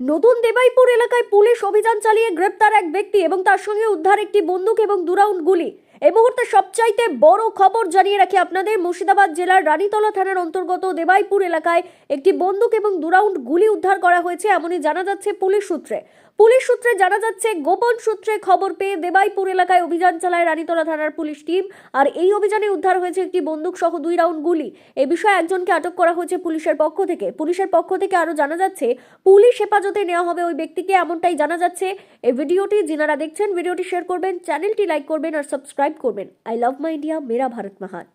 নতুন দেবাইপুর এলাকায় পুলিশ অভিযান চালিয়ে গ্রেপ্তার এক ব্যক্তি এবং তার সঙ্গে উদ্ধার একটি বন্দুক এবং দুরাউন্ড গুলি। এই মুহূর্তে সবচাইতে বড় খবর জানিয়ে রাখি আপনাদের, মুর্শিদাবাদ জেলার রানীতলা থানার অন্তর্গত দেবাইপুর এলাকায় একটি বন্দুক এবং দুরাউন্ড গুলি উদ্ধার করা হয়েছে, এমনই জানা যাচ্ছে পুলিশ সূত্রে। পুলিশ সূত্রে জানা যাচ্ছে, গোপন সূত্রে খবর পেয়ে দেবাইপুর এলাকায় অভিযান চালায় রানীতলা থানার পুলিশ টিম। আর এই অভিযানে উদ্ধার হয়েছে একটি বন্দুক সহ দুই রাউন্ড গুলি। এ বিষয়ে একজনকে আটক করা হয়েছে পুলিশের পক্ষ থেকে। পুলিশের পক্ষ থেকে আরও জানা যাচ্ছে, পুলিশ হেফাজতে নেওয়া হবে ওই ব্যক্তিকে এমনটাই জানা যাচ্ছে। এই ভিডিওটি যিনারা দেখছেন, ভিডিওটি শেয়ার করবেন, চ্যানেলটি লাইক করবেন আর সাবস্ক্রাইব করবেন। আই লাভ মাই ইন্ডিয়া, মেরা ভারত মহান